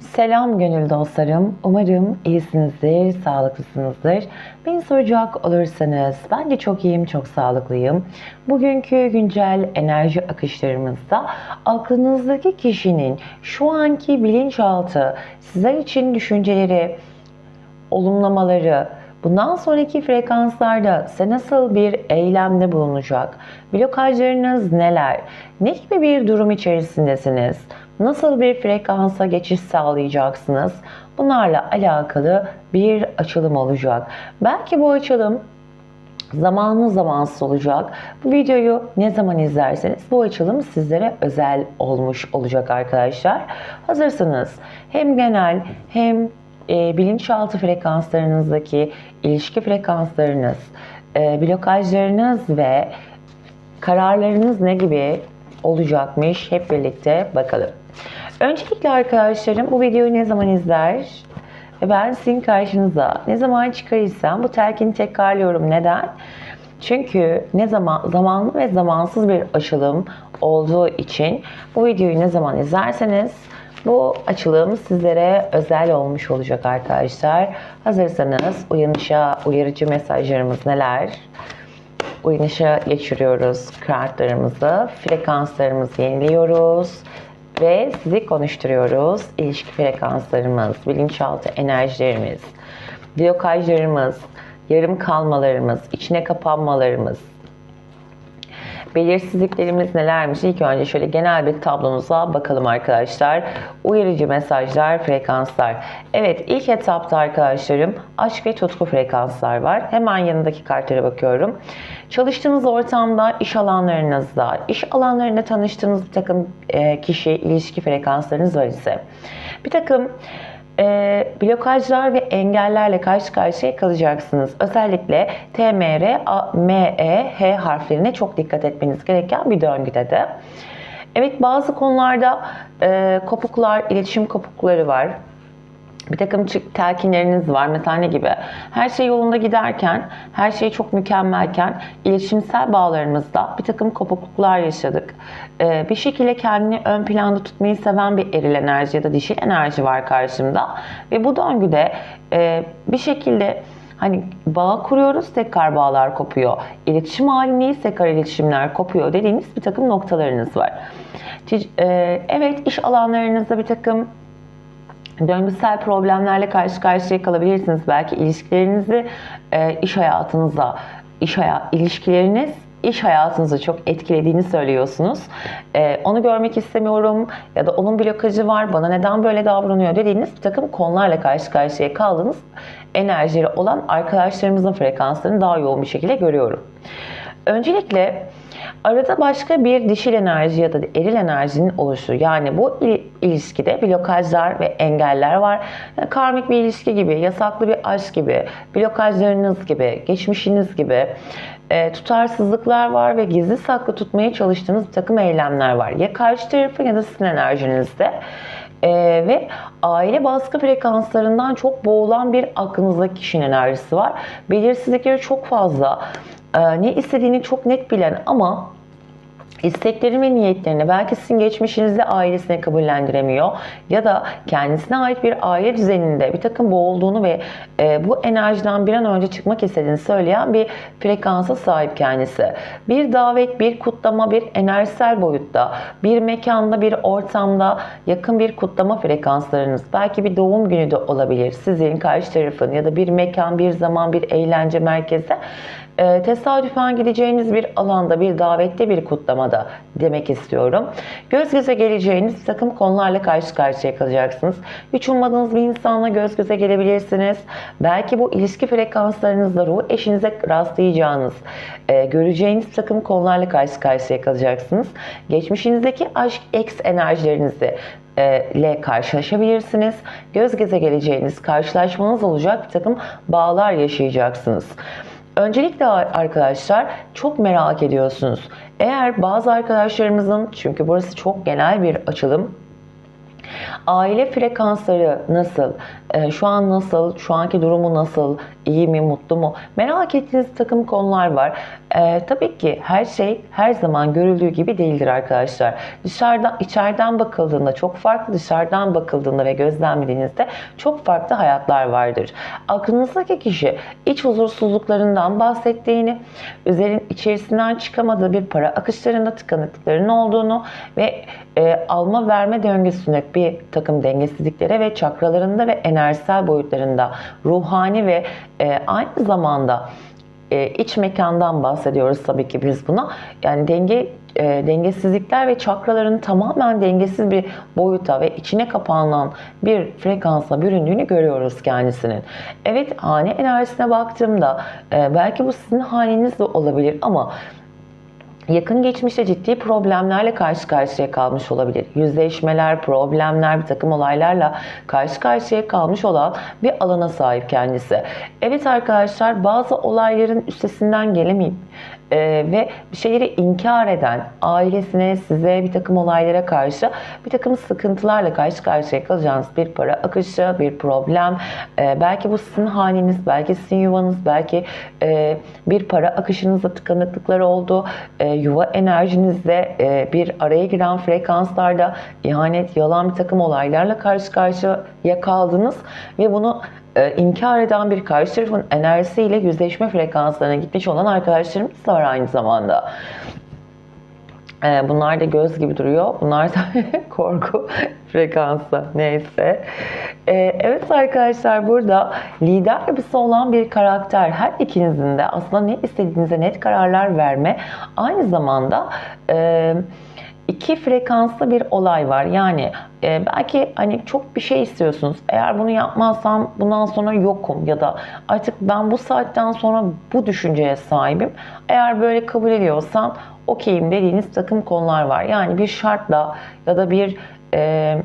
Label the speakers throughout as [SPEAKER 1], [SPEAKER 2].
[SPEAKER 1] Selam gönül dostlarım. Umarım iyisinizdir, sağlıklısınızdır. Beni soracak olursanız ben de çok iyiyim, çok sağlıklıyım. Bugünkü güncel enerji akışlarımızda aklınızdaki kişinin şu anki bilinçaltı, sizler için düşünceleri, olumlamaları, bundan sonraki frekanslarda size nasıl bir eylemde bulunacak? Blokajlarınız neler? Ne gibi bir durum içerisindesiniz? Nasıl bir frekansa geçiş sağlayacaksınız? Bunlarla alakalı bir açılım olacak. Belki bu açılım zamanlı zamansız olacak. Bu videoyu ne zaman izlerseniz bu açılım sizlere özel olmuş olacak arkadaşlar. Hazırsanız hem genel hem e, bilinçaltı frekanslarınızdaki ilişki frekanslarınız, e, blokajlarınız ve kararlarınız ne gibi olacakmış hep birlikte bakalım. Öncelikle arkadaşlarım bu videoyu ne zaman izler ve ben sizin karşınıza ne zaman çıkarırsam bu telkini tekrarlıyorum. Neden? Çünkü ne zaman zamanlı ve zamansız bir açılım olduğu için bu videoyu ne zaman izlerseniz bu açılım sizlere özel olmuş olacak arkadaşlar. Hazırsanız uyanışa uyarıcı mesajlarımız neler? Uyanışa geçiriyoruz kartlarımızı, frekanslarımızı yeniliyoruz ve sizi konuşturuyoruz. İlişki frekanslarımız, bilinçaltı enerjilerimiz, blokajlarımız, yarım kalmalarımız, içine kapanmalarımız, belirsizliklerimiz nelermiş? İlk önce şöyle genel bir tablonuza bakalım arkadaşlar. Uyarıcı mesajlar, frekanslar. Evet ilk etapta arkadaşlarım aşk ve tutku frekanslar var. Hemen yanındaki kartlara bakıyorum. Çalıştığınız ortamda, iş alanlarınızda, iş alanlarında tanıştığınız bir takım e, kişi, ilişki frekanslarınız var ise bir takım e, blokajlar ve engellerle karşı karşıya kalacaksınız. Özellikle T, M, R, A, M, E, H harflerine çok dikkat etmeniz gereken bir döngüde de. Evet bazı konularda e, kopuklar, iletişim kopukları var. Bir takım telkinleriniz var. Mesela ne gibi? Her şey yolunda giderken, her şey çok mükemmelken iletişimsel bağlarımızda bir takım kopukluklar yaşadık. Ee, bir şekilde kendini ön planda tutmayı seven bir eril enerji ya da dişil enerji var karşımda. Ve bu döngüde e, bir şekilde Hani bağ kuruyoruz tekrar bağlar kopuyor. İletişim halindeyiz tekrar iletişimler kopuyor dediğiniz bir takım noktalarınız var. E, Evet iş alanlarınızda bir takım döngüsel problemlerle karşı karşıya kalabilirsiniz. Belki ilişkilerinizi e, iş hayatınızda, iş haya, ilişkileriniz iş hayatınızı çok etkilediğini söylüyorsunuz. E, onu görmek istemiyorum ya da onun blokajı var, bana neden böyle davranıyor dediğiniz bir takım konularla karşı karşıya kaldığınız enerjileri olan arkadaşlarımızın frekanslarını daha yoğun bir şekilde görüyorum. Öncelikle arada başka bir dişil enerji ya da eril enerjinin oluşu yani bu ilişkide blokajlar ve engeller var. Yani karmik bir ilişki gibi, yasaklı bir aşk gibi, blokajlarınız gibi, geçmişiniz gibi e, tutarsızlıklar var ve gizli saklı tutmaya çalıştığınız bir takım eylemler var. Ya karşı tarafın ya da sizin enerjinizde. Ee, ve aile baskı frekanslarından çok boğulan bir aklınızdaki kişinin enerjisi var. Belirsizlikleri çok fazla. Ee, ne istediğini çok net bilen ama isteklerini ve niyetlerini belki sizin geçmişinizde ailesine kabullendiremiyor ya da kendisine ait bir aile düzeninde bir takım boğulduğunu ve e, bu enerjiden bir an önce çıkmak istediğini söyleyen bir frekansa sahip kendisi. Bir davet, bir kutlama, bir enerjisel boyutta, bir mekanda, bir ortamda yakın bir kutlama frekanslarınız, belki bir doğum günü de olabilir sizin karşı tarafın ya da bir mekan, bir zaman, bir eğlence merkezi e, tesadüfen gideceğiniz bir alanda, bir davette, bir kutlamada demek istiyorum. Göz göze geleceğiniz takım konularla karşı karşıya kalacaksınız. Hiç ummadığınız bir insanla göz göze gelebilirsiniz. Belki bu ilişki frekanslarınızla ruh eşinize rastlayacağınız, e, göreceğiniz takım konularla karşı karşıya kalacaksınız. Geçmişinizdeki aşk, ex enerjilerinizi e, ile karşılaşabilirsiniz. Göz göze geleceğiniz, karşılaşmanız olacak bir takım bağlar yaşayacaksınız. Öncelikle arkadaşlar çok merak ediyorsunuz. Eğer bazı arkadaşlarımızın çünkü burası çok genel bir açılım Aile frekansları nasıl? Ee, şu an nasıl? Şu anki durumu nasıl? iyi mi, mutlu mu? Merak ettiğiniz takım konular var. Ee, tabii ki her şey her zaman görüldüğü gibi değildir arkadaşlar. Dışarıdan, içeriden bakıldığında çok farklı, dışarıdan bakıldığında ve gözlemlediğinizde çok farklı hayatlar vardır. Aklınızdaki kişi iç huzursuzluklarından bahsettiğini, üzerin içerisinden çıkamadığı bir para akışlarında tıkanıklıkların olduğunu ve e, alma verme döngüsünde bir takım dengesizliklere ve çakralarında ve enerjisel boyutlarında ruhani ve e, aynı zamanda e, iç mekandan bahsediyoruz tabii ki biz buna. Yani denge e, dengesizlikler ve çakraların tamamen dengesiz bir boyuta ve içine kapanan bir frekansa büründüğünü görüyoruz kendisinin. Evet hane enerjisine baktığımda e, belki bu sizin haneniz de olabilir ama yakın geçmişte ciddi problemlerle karşı karşıya kalmış olabilir. Yüzleşmeler, problemler, bir takım olaylarla karşı karşıya kalmış olan bir alana sahip kendisi. Evet arkadaşlar bazı olayların üstesinden gelemeyip e, ve bir şeyleri inkar eden ailesine, size bir takım olaylara karşı bir takım sıkıntılarla karşı karşıya kalacağınız bir para akışı, bir problem. E, belki bu sizin haneniz, belki sizin yuvanız, belki e, bir para akışınızda tıkanıklıklar oldu. E, yuva enerjinizde e, bir araya giren frekanslarda ihanet, yalan bir takım olaylarla karşı karşıya kaldınız ve bunu e, inkar eden bir karşı tarafın enerjisiyle yüzleşme frekanslarına gitmiş olan arkadaşlarımız da var aynı zamanda. E, bunlar da göz gibi duruyor. Bunlar da korku frekansı. Neyse. E, evet arkadaşlar burada lider yapısı olan bir karakter. Her ikinizin de aslında ne istediğinize net kararlar verme. Aynı zamanda e, iki frekanslı bir olay var. Yani e, belki hani çok bir şey istiyorsunuz. Eğer bunu yapmazsam bundan sonra yokum ya da artık ben bu saatten sonra bu düşünceye sahibim. Eğer böyle kabul ediyorsam okeyim dediğiniz takım konular var. Yani bir şartla ya da bir e,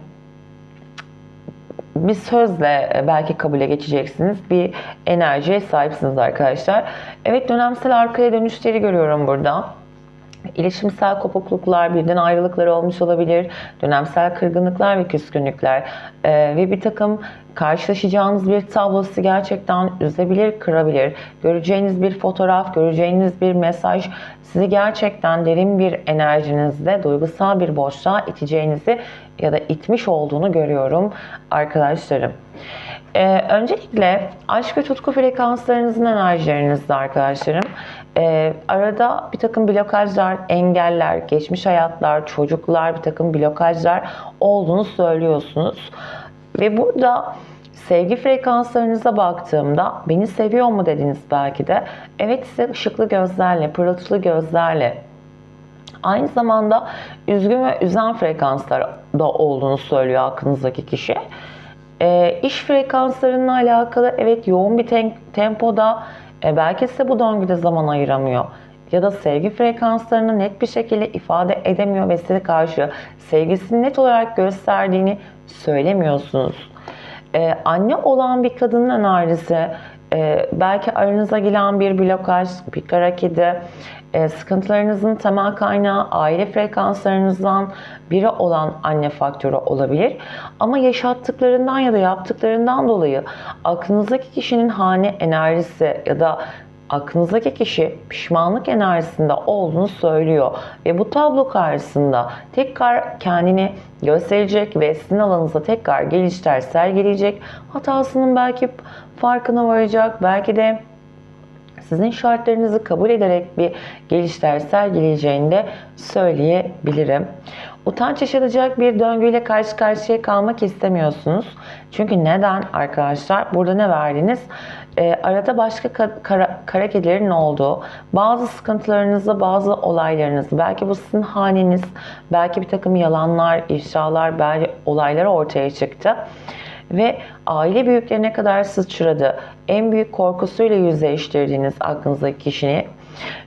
[SPEAKER 1] bir sözle belki kabule geçeceksiniz. Bir enerjiye sahipsiniz arkadaşlar. Evet dönemsel arkaya dönüşleri görüyorum burada. İletişimsel kopukluklar, birden ayrılıklar olmuş olabilir, dönemsel kırgınlıklar ve küskünlükler ee, ve bir takım karşılaşacağınız bir tablo sizi gerçekten üzebilir, kırabilir. Göreceğiniz bir fotoğraf, göreceğiniz bir mesaj sizi gerçekten derin bir enerjinizde duygusal bir boşluğa iteceğinizi ya da itmiş olduğunu görüyorum arkadaşlarım. Ee, öncelikle aşk ve tutku frekanslarınızın enerjilerinizde arkadaşlarım. Ee, arada bir takım blokajlar, engeller, geçmiş hayatlar, çocuklar, bir takım blokajlar olduğunu söylüyorsunuz. Ve burada sevgi frekanslarınıza baktığımda beni seviyor mu dediniz belki de. Evet size ışıklı gözlerle, pırıltılı gözlerle Aynı zamanda üzgün ve üzen frekanslar da olduğunu söylüyor aklınızdaki kişi. E, iş frekanslarıyla alakalı evet yoğun bir tem- tempoda e, belki size bu döngüde zaman ayıramıyor. Ya da sevgi frekanslarını net bir şekilde ifade edemiyor ve size karşı sevgisini net olarak gösterdiğini söylemiyorsunuz. Ee, anne olan bir kadının enerjisi, e, belki aranıza gelen bir blokaj, bir kara e, sıkıntılarınızın temel kaynağı aile frekanslarınızdan biri olan anne faktörü olabilir. Ama yaşattıklarından ya da yaptıklarından dolayı aklınızdaki kişinin hane enerjisi ya da aklınızdaki kişi pişmanlık enerjisinde olduğunu söylüyor. Ve bu tablo karşısında tekrar kendini gösterecek ve sizin alanınızda tekrar gelişler sergileyecek. Hatasının belki farkına varacak. Belki de sizin şartlarınızı kabul ederek bir gelişler sergileyeceğini de söyleyebilirim. Utanç yaşanacak bir döngüyle karşı karşıya kalmak istemiyorsunuz. Çünkü neden arkadaşlar? Burada ne verdiniz? E, arada başka kara, kara kedilerin olduğu, bazı sıkıntılarınızı, bazı olaylarınızı, belki bu sizin haneniz, belki bir takım yalanlar, ifşalar, belki olaylar ortaya çıktı ve aile büyüklerine kadar sıçradı. En büyük korkusuyla yüzleştirdiğiniz aklınızdaki kişini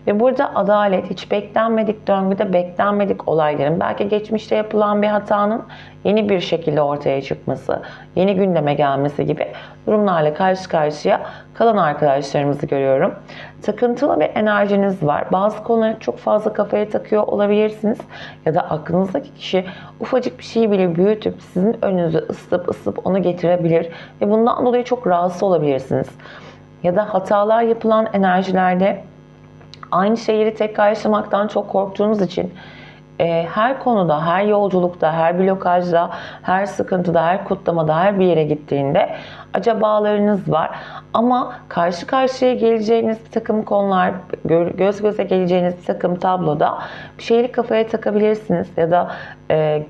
[SPEAKER 1] ve burada adalet hiç beklenmedik döngüde beklenmedik olayların belki geçmişte yapılan bir hatanın yeni bir şekilde ortaya çıkması, yeni gündeme gelmesi gibi durumlarla karşı karşıya kalan arkadaşlarımızı görüyorum. Takıntılı bir enerjiniz var. Bazı konuları çok fazla kafaya takıyor olabilirsiniz. Ya da aklınızdaki kişi ufacık bir şeyi bile büyütüp sizin önünüze ısıtıp ısıtıp onu getirebilir. Ve bundan dolayı çok rahatsız olabilirsiniz. ya da hatalar yapılan enerjilerde aynı şeyleri tekrar yaşamaktan çok korktuğunuz için e, her konuda, her yolculukta, her blokajda, her sıkıntıda, her kutlamada, her bir yere gittiğinde acabalarınız var. Ama karşı karşıya geleceğiniz bir takım konular, gö- göz göze geleceğiniz bir takım tabloda bir şeyleri kafaya takabilirsiniz ya da e,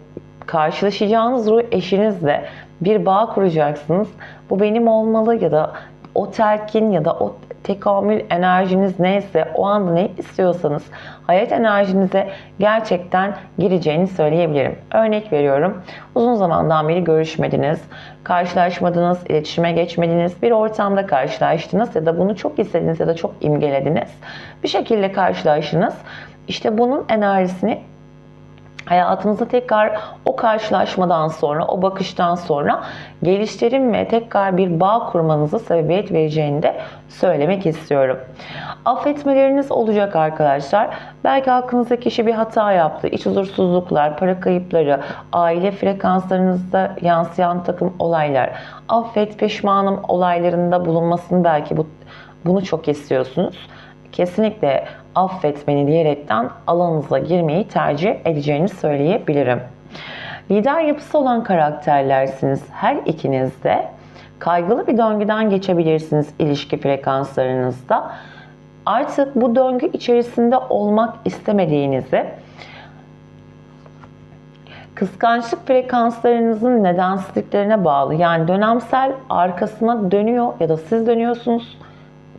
[SPEAKER 1] karşılaşacağınız ruh eşinizle bir bağ kuracaksınız. Bu benim olmalı ya da o telkin ya da o tekamül enerjiniz neyse o anda ne istiyorsanız hayat enerjinize gerçekten gireceğini söyleyebilirim. Örnek veriyorum. Uzun zamandan beri görüşmediniz, karşılaşmadınız, iletişime geçmediniz, bir ortamda karşılaştınız ya da bunu çok istediniz ya da çok imgelediniz. Bir şekilde karşılaştınız. İşte bunun enerjisini hayatınızda tekrar o karşılaşmadan sonra, o bakıştan sonra geliştirin ve tekrar bir bağ kurmanıza sebebiyet vereceğini de söylemek istiyorum. Affetmeleriniz olacak arkadaşlar. Belki aklınızdaki kişi bir hata yaptı. İç huzursuzluklar, para kayıpları, aile frekanslarınızda yansıyan takım olaylar, affet, pişmanım olaylarında bulunmasını belki bu, bunu çok istiyorsunuz kesinlikle affet beni diyerekten alanınıza girmeyi tercih edeceğini söyleyebilirim. Lider yapısı olan karakterlersiniz her ikiniz de. Kaygılı bir döngüden geçebilirsiniz ilişki frekanslarınızda. Artık bu döngü içerisinde olmak istemediğinizi, kıskançlık frekanslarınızın nedensizliklerine bağlı. Yani dönemsel arkasına dönüyor ya da siz dönüyorsunuz.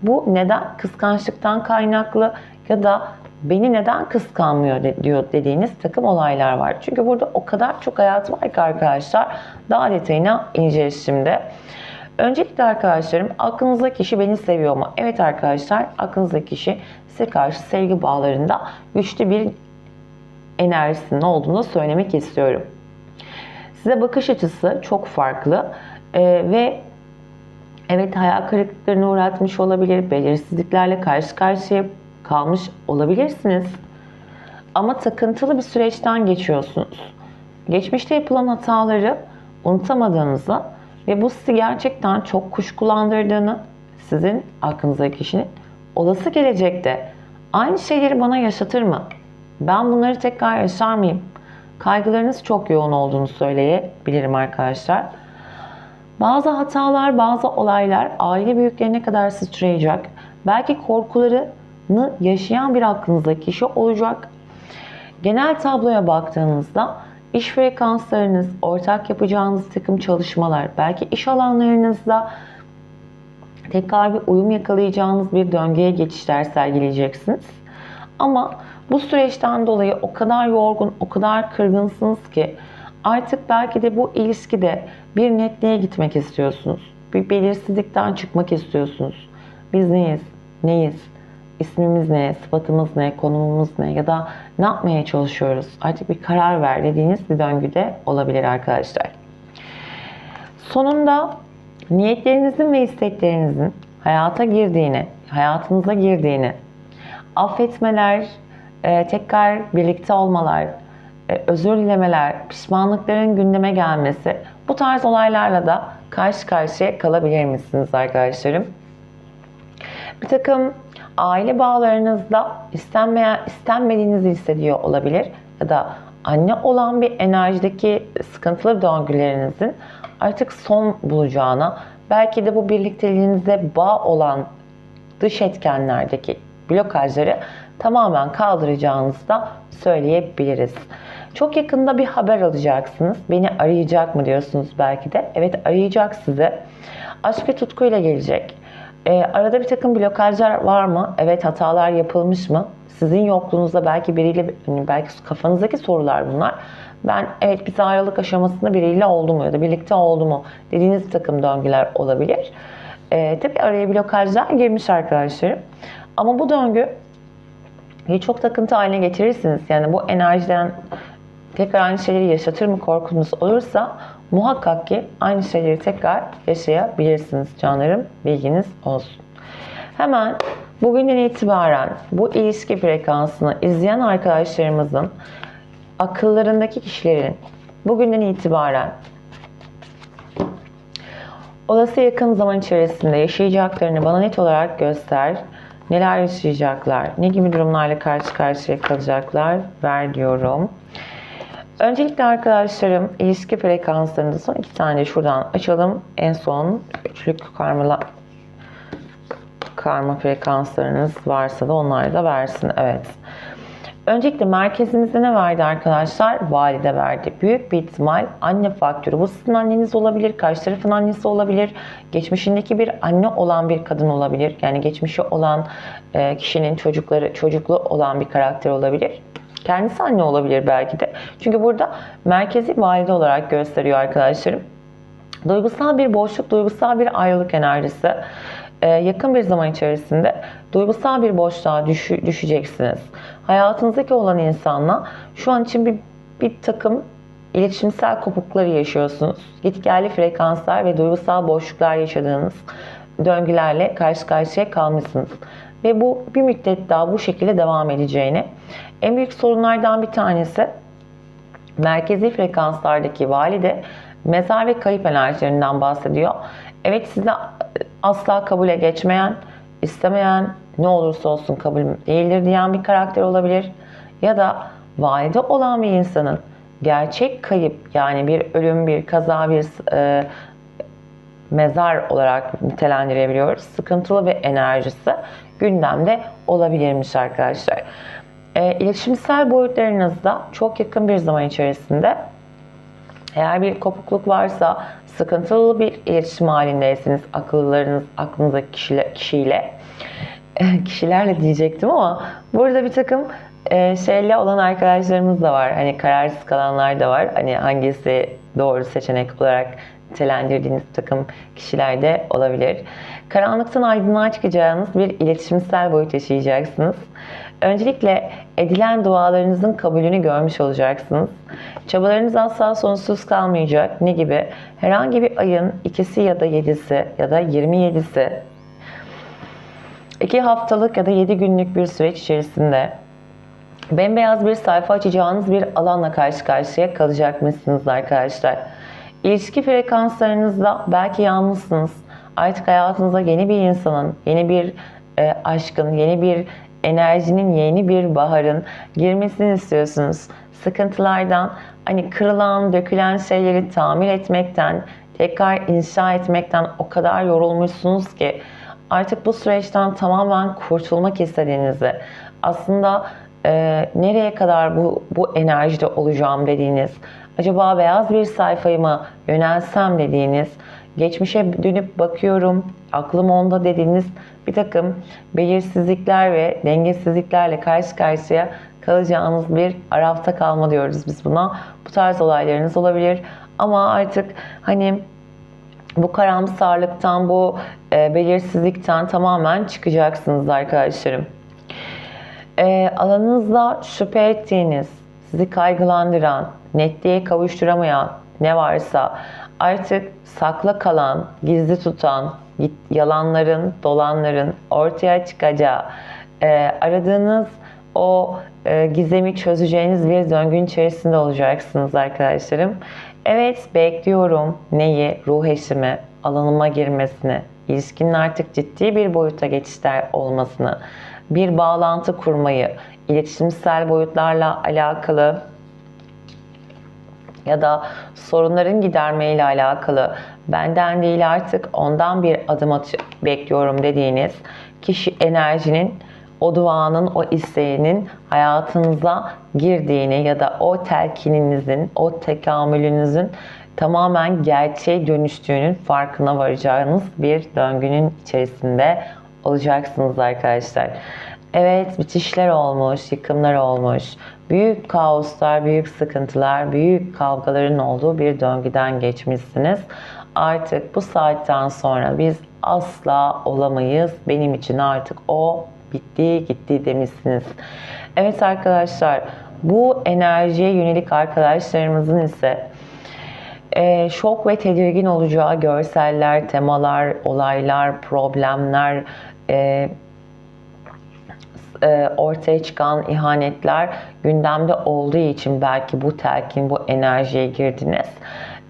[SPEAKER 1] Bu neden kıskançlıktan kaynaklı ya da beni neden kıskanmıyor diyor dediğiniz takım olaylar var. Çünkü burada o kadar çok hayat var ki arkadaşlar. Daha detayına ineceğiz şimdi. Öncelikle arkadaşlarım aklınızdaki kişi beni seviyor mu? Evet arkadaşlar aklınızdaki kişi size karşı sevgi bağlarında güçlü bir enerjisinin olduğunu söylemek istiyorum. Size bakış açısı çok farklı Ee, ve evet hayal kırıklıklarına uğratmış olabilir, belirsizliklerle karşı karşıya kalmış olabilirsiniz. Ama takıntılı bir süreçten geçiyorsunuz. Geçmişte yapılan hataları unutamadığınızı ve bu sizi gerçekten çok kuşkulandırdığını sizin aklınızdaki kişinin olası gelecekte aynı şeyleri bana yaşatır mı? Ben bunları tekrar yaşar mıyım? Kaygılarınız çok yoğun olduğunu söyleyebilirim arkadaşlar. Bazı hatalar, bazı olaylar aile büyüklerine kadar sıçrayacak. Belki korkularını yaşayan bir aklınızdaki kişi olacak. Genel tabloya baktığınızda iş frekanslarınız, ortak yapacağınız takım çalışmalar, belki iş alanlarınızda tekrar bir uyum yakalayacağınız bir döngüye geçişler sergileyeceksiniz. Ama bu süreçten dolayı o kadar yorgun, o kadar kırgınsınız ki artık belki de bu ilişkide bir netliğe gitmek istiyorsunuz. Bir belirsizlikten çıkmak istiyorsunuz. Biz neyiz? Neyiz? İsmimiz ne? Sıfatımız ne? Konumumuz ne? Ya da ne yapmaya çalışıyoruz? Artık bir karar ver dediğiniz bir döngüde olabilir arkadaşlar. Sonunda niyetlerinizin ve isteklerinizin hayata girdiğini, hayatınıza girdiğini, affetmeler, e, tekrar birlikte olmalar, e, özür dilemeler, pişmanlıkların gündeme gelmesi bu tarz olaylarla da karşı karşıya kalabilir misiniz arkadaşlarım? Bir takım aile bağlarınızda istenmeyen, istenmediğinizi hissediyor olabilir ya da anne olan bir enerjideki sıkıntılı döngülerinizin artık son bulacağına, belki de bu birlikteliğinize bağ olan dış etkenlerdeki blokajları tamamen kaldıracağınızı da söyleyebiliriz. Çok yakında bir haber alacaksınız. Beni arayacak mı diyorsunuz belki de. Evet arayacak size. Aşk ve tutkuyla gelecek. Ee, arada bir takım blokajlar var mı? Evet hatalar yapılmış mı? Sizin yokluğunuzda belki biriyle, hani belki kafanızdaki sorular bunlar. Ben evet biz ayrılık aşamasında biriyle oldu mu ya da birlikte oldu mu dediğiniz bir takım döngüler olabilir. Ee, tabii araya blokajlar girmiş arkadaşlarım. Ama bu döngü çok takıntı haline getirirsiniz. Yani bu enerjiden tekrar aynı şeyleri yaşatır mı korkunuz olursa muhakkak ki aynı şeyleri tekrar yaşayabilirsiniz canlarım. Bilginiz olsun. Hemen bugünden itibaren bu ilişki frekansını izleyen arkadaşlarımızın akıllarındaki kişilerin bugünden itibaren Olası yakın zaman içerisinde yaşayacaklarını bana net olarak göster. Neler yaşayacaklar? Ne gibi durumlarla karşı karşıya kalacaklar? Ver diyorum. Öncelikle arkadaşlarım ilişki frekanslarında son iki tane şuradan açalım. En son üçlük karmalar karma frekanslarınız varsa da onlar da versin. Evet. Öncelikle merkezimizde ne verdi arkadaşlar? Valide verdi. Büyük bir ihtimal anne faktörü. Bu sizin anneniz olabilir, karşı tarafın annesi olabilir. Geçmişindeki bir anne olan bir kadın olabilir. Yani geçmişi olan e, kişinin çocukları, çocuklu olan bir karakter olabilir. Kendisi anne olabilir belki de. Çünkü burada merkezi valide olarak gösteriyor arkadaşlarım. Duygusal bir boşluk, duygusal bir ayrılık enerjisi. Ee, yakın bir zaman içerisinde duygusal bir boşluğa düşü- düşeceksiniz. Hayatınızdaki olan insanla şu an için bir, bir takım iletişimsel kopukları yaşıyorsunuz. Gitgelli frekanslar ve duygusal boşluklar yaşadığınız döngülerle karşı karşıya kalmışsınız. Ve bu bir müddet daha bu şekilde devam edeceğini. En büyük sorunlardan bir tanesi merkezi frekanslardaki valide mezar ve kayıp enerjilerinden bahsediyor. Evet size asla kabule geçmeyen, istemeyen, ne olursa olsun kabul değildir diyen bir karakter olabilir. Ya da valide olan bir insanın gerçek kayıp yani bir ölüm, bir kaza, bir e, mezar olarak nitelendirebiliyoruz. Sıkıntılı bir enerjisi gündemde olabilirmiş arkadaşlar. E, iletişimsel boyutlarınızda çok yakın bir zaman içerisinde eğer bir kopukluk varsa, sıkıntılı bir iletişim halindeyseniz akıllarınız, aklınızdaki kişiyle, kişiyle kişilerle diyecektim ama burada bir takım e, şeyle olan arkadaşlarımız da var. Hani kararsız kalanlar da var. Hani hangisi doğru seçenek olarak nitelendirdiğiniz takım kişiler de olabilir. Karanlıktan aydınlığa çıkacağınız bir iletişimsel boyut yaşayacaksınız. Öncelikle edilen dualarınızın kabulünü görmüş olacaksınız. Çabalarınız asla sonsuz kalmayacak. Ne gibi? Herhangi bir ayın ikisi ya da yedisi ya da 27'si iki haftalık ya da 7 günlük bir süreç içerisinde bembeyaz bir sayfa açacağınız bir alanla karşı karşıya kalacakmışsınız arkadaşlar. İlişki frekanslarınızda belki yalnızsınız. Artık hayatınıza yeni bir insanın, yeni bir e, aşkın, yeni bir enerjinin, yeni bir baharın girmesini istiyorsunuz. Sıkıntılardan, hani kırılan, dökülen şeyleri tamir etmekten, tekrar inşa etmekten o kadar yorulmuşsunuz ki artık bu süreçten tamamen kurtulmak istediğinizi, aslında e, nereye kadar bu, bu enerjide olacağım dediğiniz, acaba beyaz bir sayfayı mı yönelsem dediğiniz, geçmişe dönüp bakıyorum, aklım onda dediğiniz bir takım belirsizlikler ve dengesizliklerle karşı karşıya kalacağınız bir arafta kalma diyoruz biz buna. Bu tarz olaylarınız olabilir ama artık hani bu karamsarlıktan, bu e, belirsizlikten tamamen çıkacaksınız arkadaşlarım. E, alanınızda şüphe ettiğiniz, sizi kaygılandıran, netliğe kavuşturamayan ne varsa artık sakla kalan, gizli tutan, yalanların, dolanların ortaya çıkacağı, e, aradığınız o e, gizemi çözeceğiniz bir döngün içerisinde olacaksınız arkadaşlarım. Evet bekliyorum neyi, ruh eşimi, alanıma girmesini, ilişkinin artık ciddi bir boyuta geçişler olmasını, bir bağlantı kurmayı, iletişimsel boyutlarla alakalı ya da sorunların giderme ile alakalı benden değil artık ondan bir adım atı bekliyorum dediğiniz kişi enerjinin o duanın, o isteğinin hayatınıza girdiğini ya da o telkininizin, o tekamülünüzün tamamen gerçeğe dönüştüğünün farkına varacağınız bir döngünün içerisinde olacaksınız arkadaşlar. Evet bitişler olmuş, yıkımlar olmuş. Büyük kaoslar, büyük sıkıntılar, büyük kavgaların olduğu bir döngüden geçmişsiniz. Artık bu saatten sonra biz asla olamayız. Benim için artık o bitti gitti demişsiniz. Evet arkadaşlar bu enerjiye yönelik arkadaşlarımızın ise e, şok ve tedirgin olacağı görseller, temalar, olaylar, problemler, e, e, ortaya çıkan ihanetler gündemde olduğu için belki bu telkin, bu enerjiye girdiniz.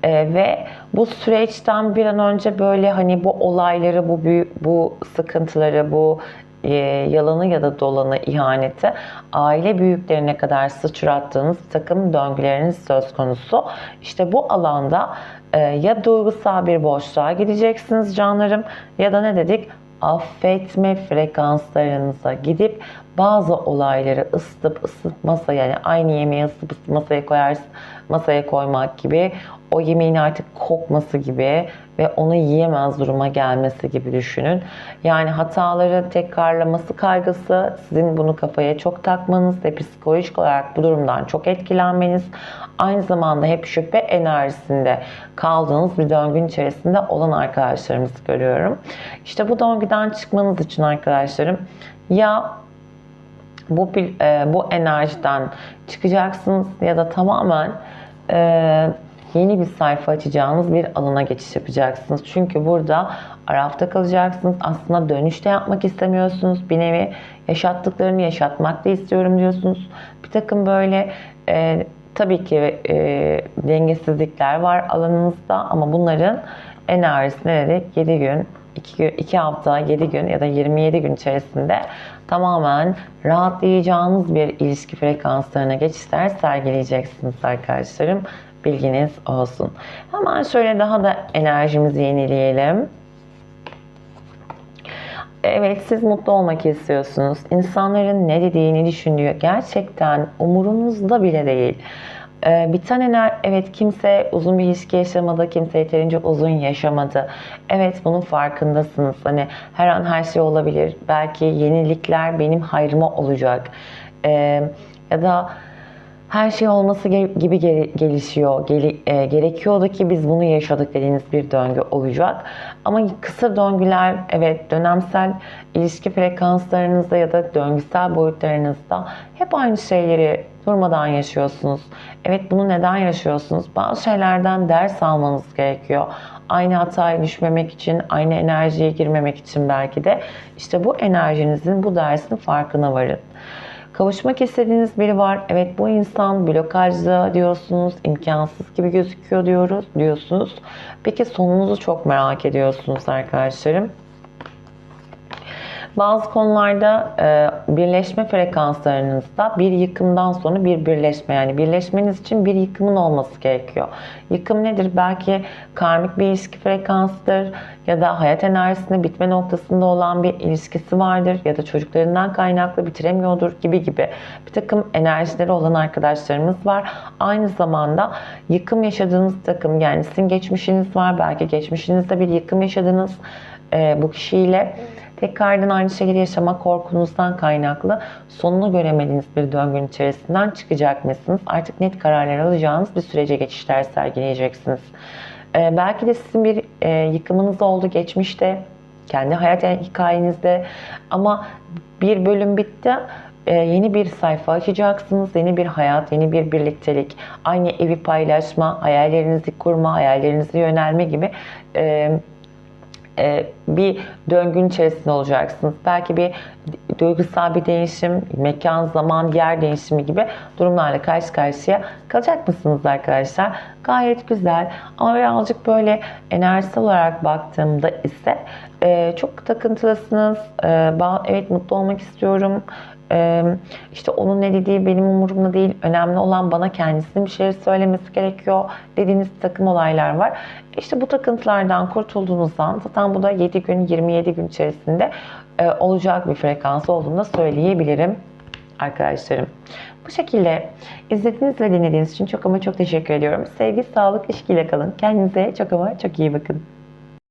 [SPEAKER 1] E, ve bu süreçten bir an önce böyle hani bu olayları, bu büyük, bu sıkıntıları, bu e, yalanı ya da dolanı, ihaneti aile büyüklerine kadar sıçrattığınız takım döngüleriniz söz konusu. İşte bu alanda e, ya duygusal bir boşluğa gideceksiniz canlarım ya da ne dedik? affetme frekanslarınıza gidip bazı olayları ısıtıp ısıtmasa yani aynı yemeği ısıtıp ısıtıp masaya koyarsın masaya koymak gibi o yemeğin artık kokması gibi ve onu yiyemez duruma gelmesi gibi düşünün. Yani hataları tekrarlaması kaygısı sizin bunu kafaya çok takmanız ve psikolojik olarak bu durumdan çok etkilenmeniz aynı zamanda hep şüphe enerjisinde kaldığınız bir döngün içerisinde olan arkadaşlarımızı görüyorum. İşte bu döngüden çıkmanız için arkadaşlarım ya bu e, bu enerjiden çıkacaksınız ya da tamamen e, yeni bir sayfa açacağınız bir alana geçiş yapacaksınız. Çünkü burada arafta kalacaksınız. Aslında dönüşte yapmak istemiyorsunuz. Bir nevi yaşattıklarını yaşatmak da istiyorum diyorsunuz. Bir takım böyle e, tabii ki e, dengesizlikler var alanınızda ama bunların enerjisi ne dedik? 7 gün 2, 2 hafta, 7 gün ya da 27 gün içerisinde tamamen rahatlayacağınız bir ilişki frekanslarına geçişler sergileyeceksiniz arkadaşlarım. Bilginiz olsun. Hemen şöyle daha da enerjimizi yenileyelim. Evet siz mutlu olmak istiyorsunuz. İnsanların ne dediğini düşünüyor. Gerçekten umurunuzda bile değil. Ee, biten ener, evet kimse uzun bir ilişki yaşamadı, kimse yeterince uzun yaşamadı. Evet bunun farkındasınız. Hani her an her şey olabilir. Belki yenilikler benim hayrıma olacak. Ee, ya da her şey olması gibi gelişiyor, gel, e, gerekiyordu ki biz bunu yaşadık dediğiniz bir döngü olacak. Ama kısa döngüler, evet dönemsel ilişki frekanslarınızda ya da döngüsel boyutlarınızda hep aynı şeyleri durmadan yaşıyorsunuz. Evet bunu neden yaşıyorsunuz? Bazı şeylerden ders almanız gerekiyor. Aynı hataya düşmemek için, aynı enerjiye girmemek için belki de işte bu enerjinizin bu dersin farkına varın. Kavuşmak istediğiniz biri var. Evet bu insan blokajda diyorsunuz, imkansız gibi gözüküyor diyoruz diyorsunuz. Peki sonunuzu çok merak ediyorsunuz arkadaşlarım. Bazı konularda e, birleşme frekanslarınızda bir yıkımdan sonra bir birleşme yani birleşmeniz için bir yıkımın olması gerekiyor. Yıkım nedir? Belki karmik bir ilişki frekansıdır ya da hayat enerjisinde bitme noktasında olan bir ilişkisi vardır ya da çocuklarından kaynaklı bitiremiyordur gibi gibi bir takım enerjileri olan arkadaşlarımız var. Aynı zamanda yıkım yaşadığınız takım yani sizin geçmişiniz var. Belki geçmişinizde bir yıkım yaşadınız e, bu kişiyle tekrardan aynı şeyleri yaşamak korkunuzdan kaynaklı sonunu göremediğiniz bir döngünün içerisinden çıkacak mısınız? Artık net kararlar alacağınız bir sürece geçişler sergileyeceksiniz. Ee, belki de sizin bir e, yıkımınız oldu geçmişte, kendi hayat hikayenizde ama bir bölüm bitti ee, yeni bir sayfa açacaksınız. Yeni bir hayat, yeni bir birliktelik, aynı evi paylaşma, hayallerinizi kurma, hayallerinizi yönelme gibi e, bir döngün içerisinde olacaksınız. Belki bir duygusal bir değişim, mekan, zaman, yer değişimi gibi durumlarla karşı karşıya kalacak mısınız arkadaşlar? Gayet güzel ama birazcık böyle enerjisel olarak baktığımda ise e, çok takıntılısınız. E, evet mutlu olmak istiyorum işte onun ne dediği benim umurumda değil. Önemli olan bana kendisinin bir şeyler söylemesi gerekiyor dediğiniz takım olaylar var. İşte bu takıntılardan kurtulduğunuzdan zaten bu da 7 gün 27 gün içerisinde olacak bir frekans olduğunu da söyleyebilirim arkadaşlarım. Bu şekilde izlediğiniz ve dinlediğiniz için çok ama çok teşekkür ediyorum. Sevgi, sağlık, ilişkiyle kalın. Kendinize çok ama çok iyi bakın.